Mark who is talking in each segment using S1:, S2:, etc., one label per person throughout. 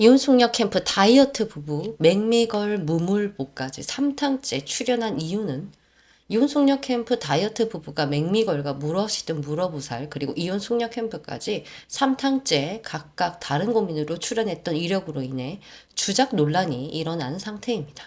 S1: 이혼숙녀 캠프 다이어트 부부 맥미걸 무물보까지 3탕째 출연한 이유는 이혼숙녀 캠프 다이어트 부부가 맥미걸과 무엇이든 물어보살 그리고 이혼숙녀 캠프까지 3탕째 각각 다른 고민으로 출연했던 이력으로 인해 주작 논란이 일어난 상태입니다.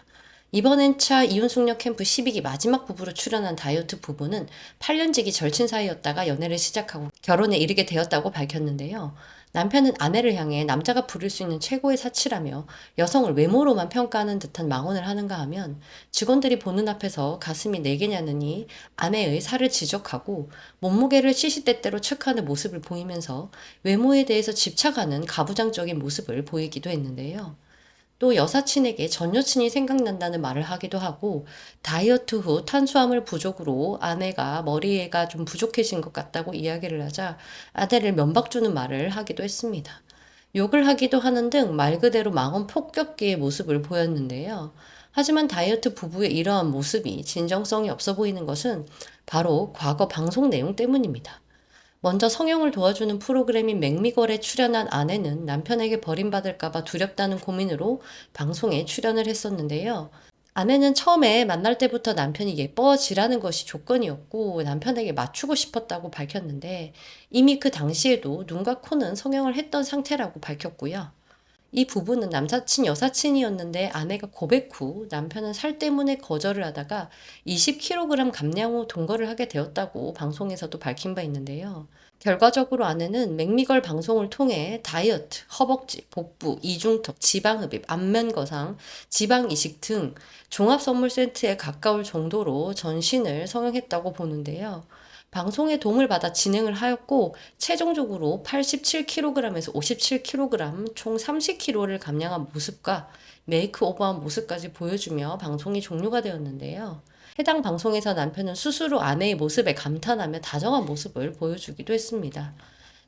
S1: 이번엔 차 이혼숙녀 캠프 12기 마지막 부부로 출연한 다이어트 부부는 8년지기 절친 사이였다가 연애를 시작하고 결혼에 이르게 되었다고 밝혔는데요. 남편은 아내를 향해 남자가 부릴 수 있는 최고의 사치라며 여성을 외모로만 평가하는 듯한 망언을 하는가 하면 직원들이 보는 앞에서 가슴이 네 개냐느니 아내의 살을 지적하고 몸무게를 시시때때로 체크하는 모습을 보이면서 외모에 대해서 집착하는 가부장적인 모습을 보이기도 했는데요. 또 여사친에게 전 여친이 생각난다는 말을 하기도 하고 다이어트 후 탄수화물 부족으로 아내가 머리가 좀 부족해진 것 같다고 이야기를 하자 아내를 면박 주는 말을 하기도 했습니다. 욕을 하기도 하는 등 말 그대로 망언 폭격기의 모습을 보였는데요. 하지만 다이어트 부부의 이러한 모습이 진정성이 없어 보이는 것은 바로 과거 방송 내용 때문입니다. 먼저 성형을 도와주는 프로그램인 맥미걸에 출연한 아내는 남편에게 버림받을까봐 두렵다는 고민으로 방송에 출연을 했었는데요. 아내는 처음에 만날 때부터 남편이 예뻐지라는 것이 조건이었고 남편에게 맞추고 싶었다고 밝혔는데 이미 그 당시에도 눈과 코는 성형을 했던 상태라고 밝혔고요. 이 부부는 남사친 여사친이었는데 아내가 고백 후 남편은 살 때문에 거절을 하다가 20kg 감량 후 동거를 하게 되었다고 방송에서도 밝힌 바 있는데요. 결과적으로 아내는 맥미걸 방송을 통해 다이어트, 허벅지, 복부, 이중턱, 지방흡입, 안면거상, 지방이식 등 종합선물 세트에 가까울 정도로 전신을 성형했다고 보는데요. 방송에 도움을 받아 진행을 하였고 최종적으로 87kg에서 57kg 총 30kg 를 감량한 모습과 메이크오버한 모습까지 보여주며 방송이 종료가 되었는데요. 해당 방송에서 남편은 스스로 아내의 모습에 감탄하며 다정한 모습을 보여주기도 했습니다.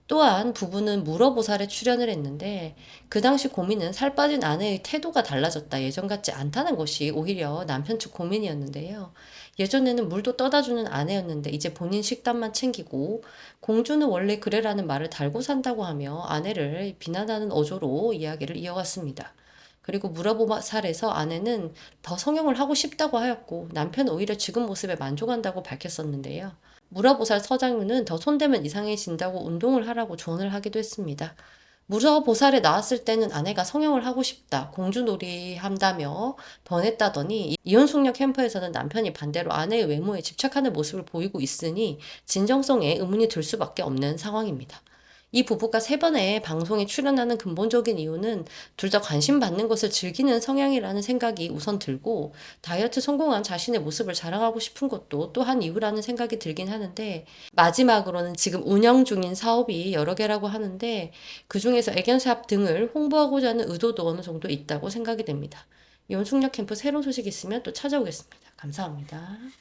S1: 또한 부부는 물어보살에 출연을 했는데 그 당시 고민은 살 빠진 아내의 태도가 달라졌다 예전 같지 않다는 것이 오히려 남편 측 고민이었는데요. 예전에는 물도 떠다 주는 아내였는데 이제 본인 식단만 챙기고 공주는 원래 그래라는 말을 달고 산다고 하며 아내를 비난하는 어조로 이야기를 이어갔습니다. 그리고 물어보살에서 아내는 더 성형을 하고 싶다고 하였고 남편은 오히려 지금 모습에 만족한다고 밝혔었는데요. 물어보살 서장윤은 더 손대면 이상해진다고 운동을 하라고 조언을 하기도 했습니다. 물어보살에 나왔을 때는 아내가 성형을 하고 싶다, 공주놀이 한다며 번했다더니 이혼숙녀 캠프에서는 남편이 반대로 아내의 외모에 집착하는 모습을 보이고 있으니 진정성에 의문이 들 수밖에 없는 상황입니다. 이 부부가 세 번의 방송에 출연하는 근본적인 이유는 둘 다 관심 받는 것을 즐기는 성향이라는 생각이 우선 들고 다이어트 성공한 자신의 모습을 자랑하고 싶은 것도 또한 이유라는 생각이 들긴 하는데 마지막으로는 지금 운영 중인 사업이 여러 개라고 하는데 그 중에서 애견샵 등을 홍보하고자 하는 의도도 어느 정도 있다고 생각이 됩니다. 숙녀 캠프 새로운 소식 있으면 또 찾아오겠습니다. 감사합니다.